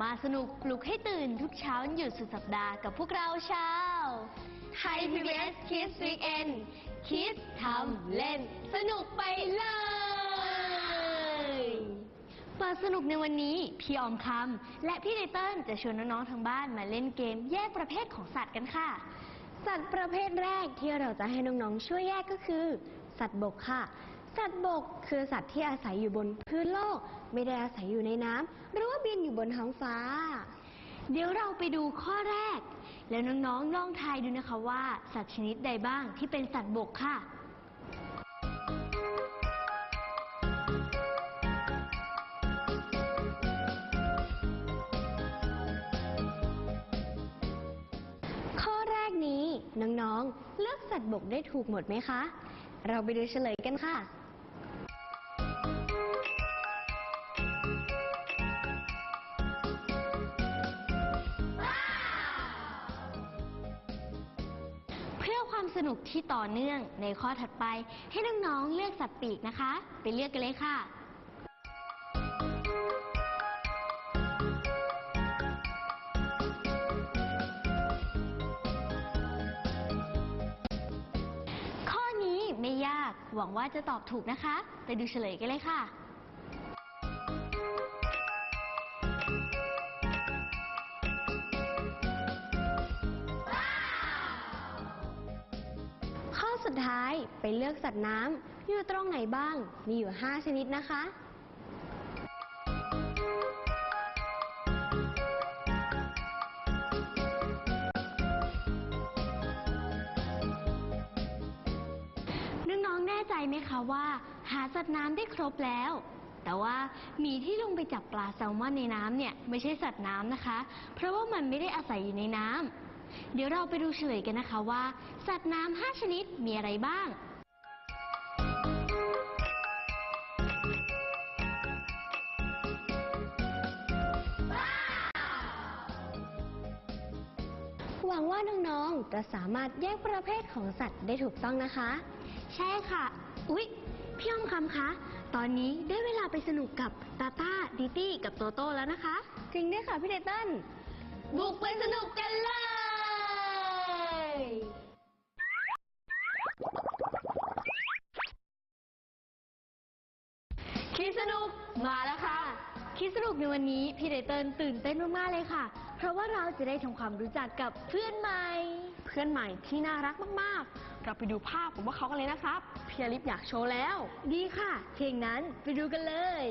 มาสนุกปลุกให้ตื่นทุกเช้าวันหยุดสุดสัปดาห์กับพวกเราชาวไทย PBS Kids Weekend คิดทำเล่น สนุกไปเลยเปิดสนุกในวันนี้ พี่ออมคำและพี่ไตเติ้ลจะชวนน้องๆทางบ้านมาเล่นเกมแยกประเภทของสัตว์กันค่ะ สัตว์ประเภทแรกที่เราจะให้น้องๆช่วยแยกก็คือ สัตว์บกค่ะ สัตว์บกคือสัตว์ที่อาศัยอยู่บนพื้นโลก ไม่ได้อาศัยอยู่ในน้ำหรือว่าบินอยู่บนท้องฟ้า เดี๋ยวเราไปดูข้อแรก แล้วน้องๆลองทายดูนะคะว่า สัตว์ชนิดใดบ้างที่เป็นสัตว์บกค่ะข้อแรกนี้น้องๆ เลือกสัตว์บกได้ถูกหมดไหมคะ เราไปดูเฉลยกันค่ะ สนุกที่ต่อเนื่องในข้อถัดไป ให้น้องๆเลือกสัตว์ปีกนะคะ ไปเลือกกันเลยค่ะ ข้อนี้ไม่ยากหวังว่าจะตอบถูกนะคะ ไปดูเฉลยกันเลยค่ะ ท้ายไปเลือกสัตว์น้ำอยู่ตรงไหนบ้าง มีอยู่ 5 ชนิดนะคะ น้องๆ แน่ใจไหมคะว่า หาสัตว์น้ำได้ครบแล้ว แต่ว่าหมีที่ลงไปจับปลาแซลมอนในน้ำเนี่ยไม่ใช่สัตว์น้ำนะคะ เพราะว่ามันไม่ได้อาศัยอยู่ในน้ำ เดี๋ยวเราไปดูเฉลยกันนะคะว่า สัตว์น้ำห้าชนิดมีอะไรบ้าง หวังว่าน้องๆ จะสามารถแยกประเภทของสัตว์ได้ถูกต้องนะคะ ใช่ค่ะ อุ๊ย พี่อ้อมคำคะ ตอนนี้ได้เวลาไปสนุกกับตาต้าดิตี้กับโตโต้แล้วนะคะ จริงด้วยค่ะพี่ไตเติ้ล บุกไปสนุกกันเลย คิดสนุกมาแล้วค่ะ คิดสนุกในวันนี้พี่ไตเติ้ลตื่นเต้นมากๆเลยค่ะ เพราะว่าเราจะได้ทำความรู้จักกับเพื่อนใหม่ เพื่อนใหม่ที่น่ารักมากๆ เราไปดูภาพของพวกเขากันเลยนะครับพี่อลิฟอยากโชว์แล้ว ดีค่ะเพลงนั้นไปดูกันเลย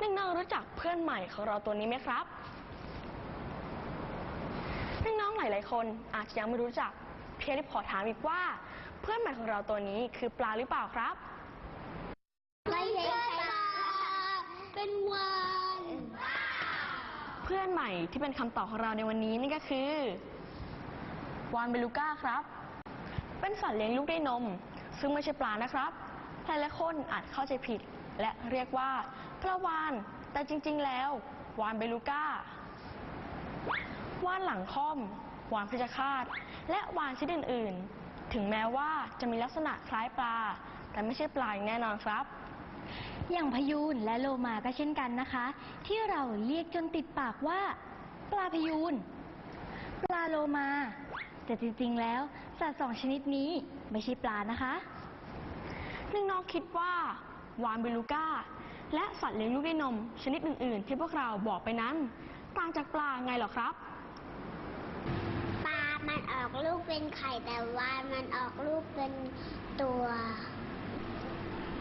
น้องๆรู้จักเพื่อนใหม่ของเราตัวนี้ไหมครับ น้องๆหลายๆคนอาจจะยังไม่รู้จัก เพียริปขอถามอีกว่า เพื่อนใหม่ของเราตัวนี้คือปลาหรือเปล่าครับ ไม่ใช่ปลาเป็นวานเพื่อนใหม่ที่เป็นคำตอบของเราในวันนี้นี่ก็คือวานเบลูก้าครับ เป็นสัตว์เลี้ยงลูกด้วยนม ซึ่งไม่ใช่ปลานะครับหลายๆคนอาจเข้าใจผิด และเรียกว่าปลาวาน แต่จริง ๆ แล้ววานเบลูก้าวานหลังค่อม วานเพชฌฆาต และวานชนิดอื่น ๆ ถึงแม้ว่าจะมีลักษณะคล้ายปลา แต่ไม่ใช่ปลาอย่างแน่นอนครับ อย่างพยูนและโลมาก็เช่นกันนะคะ ที่เราเรียกจนติดปากว่า ปลาพยูนปลาโลมา แต่จริง ๆ แล้วสัตว์สองชนิดนี้ไม่ใช่ปลานะคะน้องๆคิดว่าวานเบลูก้า และสัตว์เลี้ยงลูกด้วยนม ชนิดอื่น ๆ ที่พวกเราบอกไปนั้น ต่างจากปลาไงเหรอครับปลามัน ออกลูกเป็นไข่แต่วานมันออกลูกเป็นตัว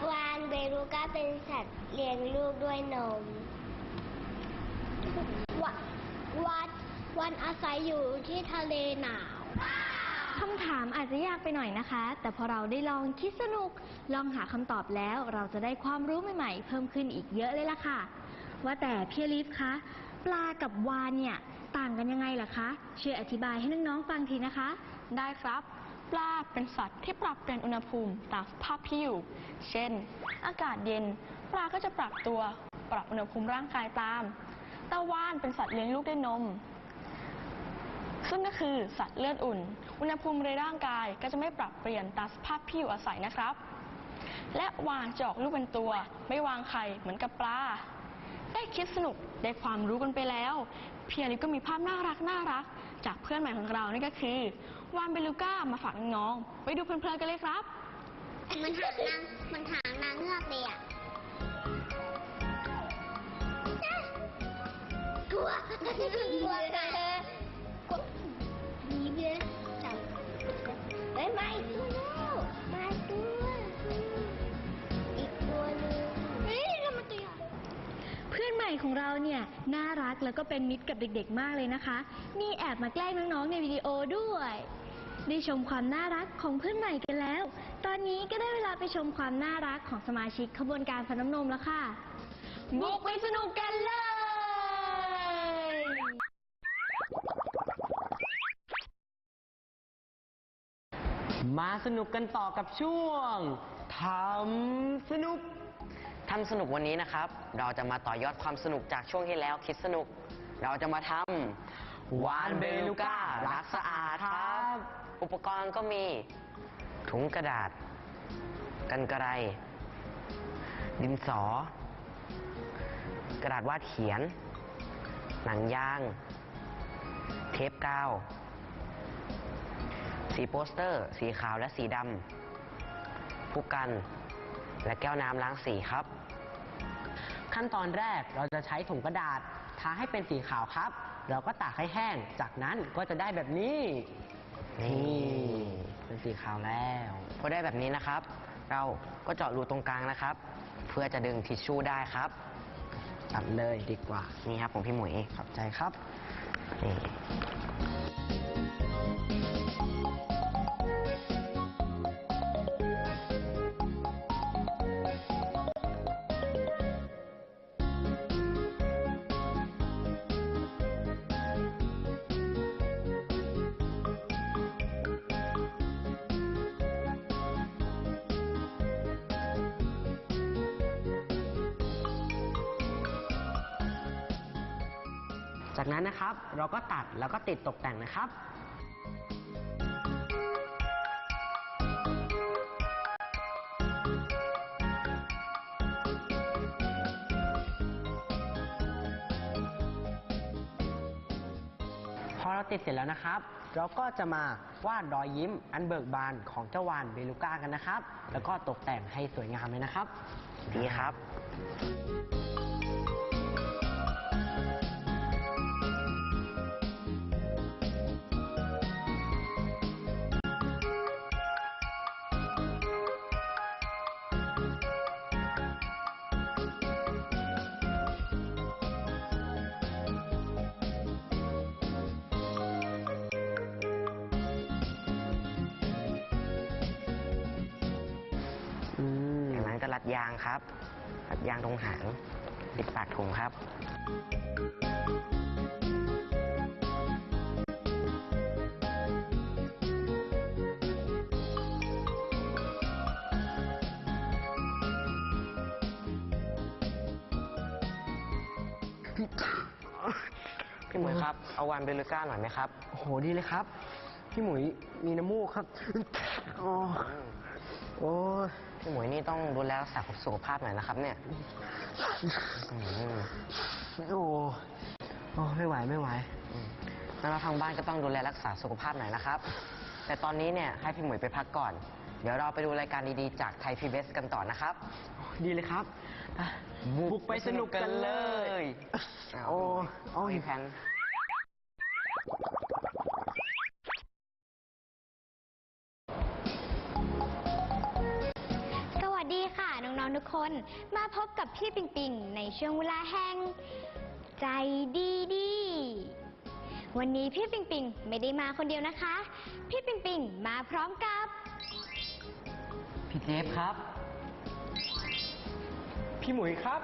วานเบรูก้าเป็นสัตว์เลี้ยงลูกด้วยนมว,วัดวันอาศัยอยู่ที่ทะเลหนาวคำถามอาจจะยากไปหน่อยนะคะ แต่พอเราได้ลองคิดสนุก ลองหาคำตอบแล้ว เราจะได้ความรู้ใหม่ๆ เพิ่มขึ้นอีกเยอะเลยล่ะค่ะ ว่าแต่พี่ลิฟคะ ปลากับวานเนี่ย ต่างกันยังไงล่ะคะช่วยอธิบายให้น้องๆฟังทีนะคะ ได้ครับ ปลาเป็นสัตว์ที่ปรับเปลี่ยนอุณหภูมิตามสภาพที่อยู่ เช่น อากาศเย็น ปลาก็จะปรับตัว ปรับอุณหภูมิร่างกายตามต่วานเป็นสัตว์เลี้ยงลูกด้วยนม ซึ่งก็คือสัตว์เลือดอุ่น อุณหภูมิในร่างกายก็จะไม่ปรับเปลี่ยนตามสภาพที่อยู่อาศัยนะครับ และวางจะออกลูกเป็นตัว ไม่วางไข่เหมือนกับปลาได้คิดสนุกได้ความรู้กันไปแล้ว เพียริก็มีภาพน่ารักน่ารัก จากเพื่อนใหม่ของเรานี่ก็คือวานเบลูก้ามาฝากน้องๆไปดูเพลินๆกันเลยครับ มันหางนางมันหางนางเงือกเลยอะกลัวกลัวกันกลัวหนีไปเลยจับเฮ้ยมาอีกตัวแล้วม ม่ของเราเนี่ยน่ารักแล้วก็เป็นมิตรกับเด็กๆ มากเลยนะคะมีแอบมาแกล้งน้องๆในวิดีโอด้วย ได้ชมความน่ารักของเพื่อนใหม่กันแล้ว ตอนนี้ก็ได้เวลาไปชมความน่ารักของสมาชิกขบวนการฟันน้ำนมแล้วค่ะ บุกไปสนุกกันเลยมาสนุกกันต่อกับช่วงทำสนุก ทำสนุกวันนี้นะครับ เราจะมาต่อยอดความสนุกจากช่วงที่แล้วคิดสนุก เราจะมาทำวานเบลูก้ารักสะอาดครับ อุปกรณ์ก็มีถุงกระดาษ กันไกรดินสอ กระดาษวาดเขียน หนังยาง เทปกาว สีโปสเตอร์ สีขาวและสีดำผู้กัน และแก้วน้ำล้างสีครับ ขั้นตอนแรกเราจะใช้ถุงกระดาษทาให้เป็นสีขาวครับ เราก็ตากให้แห้ง จากนั้นก็จะได้แบบนี้ นี่เป็นสีขาวแล้วพอได้แบบนี้นะครับ เราก็เจาะรูตรงกลางนะครับ เพื่อจะดึงทิชชู่ได้ครับตัดเลยดีกว่า นี่ครับของพี่หมวยขอบใจครับนี่ จากนั้นนะครับ เราก็ตัดแล้วก็ติดตกแต่งนะครับพอเราติดเสร็จแล้วนะครับ เราก็จะมาวาดรอยยิ้มอันเบิกบานของเจ้าวานเบลูก้ากันนะครับ แล้วก็ตกแต่งให้สวยงามเลยนะครับ ดีครับ รัดยางครับ รัดยางตรงหางปิดปากถุงครับพี่หมวยครับ เอาวันเบลูก้าหน่อยไหมครับ โอ้โห ดีเลยครับ พี่หมุยมีน้ำมูกครับ โอ้โอ้ย พี่หมวยนี่ต้องดูแลรักษาสุขภาพหน่อยนะครับ เนี่ยอืมโอ้โอ้ไม่ไหวไม่ไหวอืมแล้วเราทางบ้านก็ต้องดูแลรักษาสุขภาพหน่อยนะครับ แต่ตอนนี้เนี่ยให้พี่หมวยไปพักก่อน เดี๋ยวเราไปดูรายการดีๆ จากไทยพีบีกันต่อนะครับ ดีเลยครับอะบุกไปสนุกกันเลย โอ้โอ้ยพี่แพน ทุกคนมาพบกับพี่ปิงปิงในช่วงเวลาแห่งใจดีดีๆวันนี้พี่ปิงปิงไม่ได้มาคนเดียวนะคะ พี่ปิงปิงมาพร้อมกับพี่เจฟครับ พี่หมุยครับ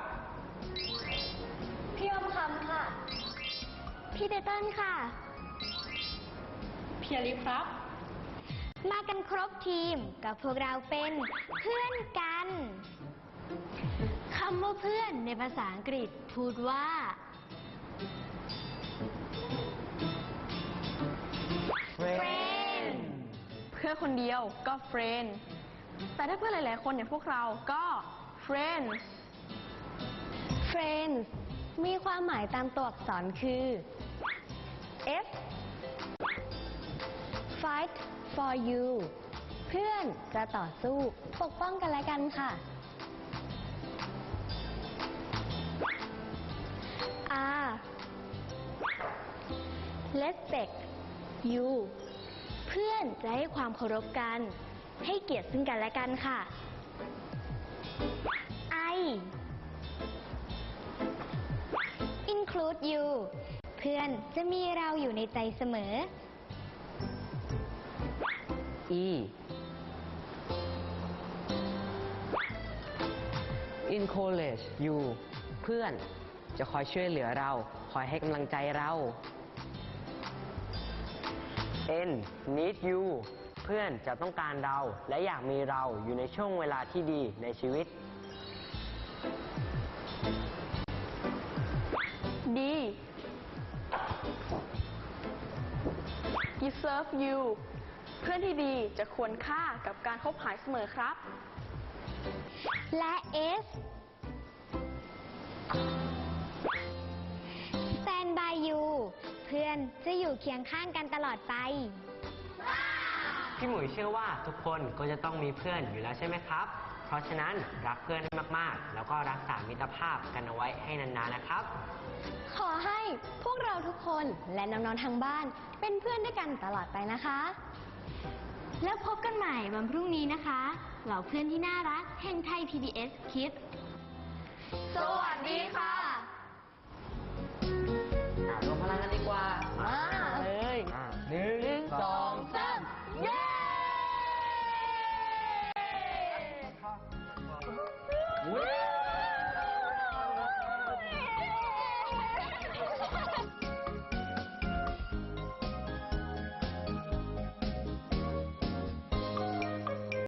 พี่อมคำค่ะ พี่เตเติ้ลค่ะเพียริครับ มากันครบทีมกับพวกเราเป็นเพื่อนกันคำว่าเพื่อนในภาษาอังกฤษพูดว่า friend เพื่อนคนเดียวก็ friend แต่ถ้าเพื่อนหลาย ๆ คนอย่างพวกเราก็ friends Friends มีความหมายตามตัวอักษรคือ F Fight for you เพื่อนจะต่อสู้ปกป้องกันและกันค่ะ Respect you เพื่อนจะให้ความเคารพกัน ให้เกียรติซึ่งกันและกันค่ะ I include you เพื่อนจะมีเราอยู่ในใจเสมอ E encourage you เพื่อนจะคอยช่วยเหลือเรา คอยให้กำลังใจเรา N need you เพื่อนจะต้องการเรา และอยากมีเราอยู่ในช่วงเวลาที่ดีในชีวิต D deserve you เพื่อนที่ดีจะควรค่ากับการคบหาเสมอครับ และ S stand by you เพื่อนจะอยู่เคียงข้างกันตลอดไป พี่หมุยเชื่อว่าทุกคนก็จะต้องมีเพื่อนอยู่แล้วใช่ไหมครับ เพราะฉะนั้นรักเพื่อนให้มากๆ แล้วก็รักษามิตรภาพกันเอาไว้ให้นานๆนะครับ ขอให้พวกเราทุกคนและน้องๆทางบ้าน เป็นเพื่อนด้วยกันตลอดไปนะคะ แล้วพบกันใหม่วันพรุ่งนี้นะคะเหล่าเพื่อนที่น่ารักแห่งไทย PBS Kids สวัสดีค่ะ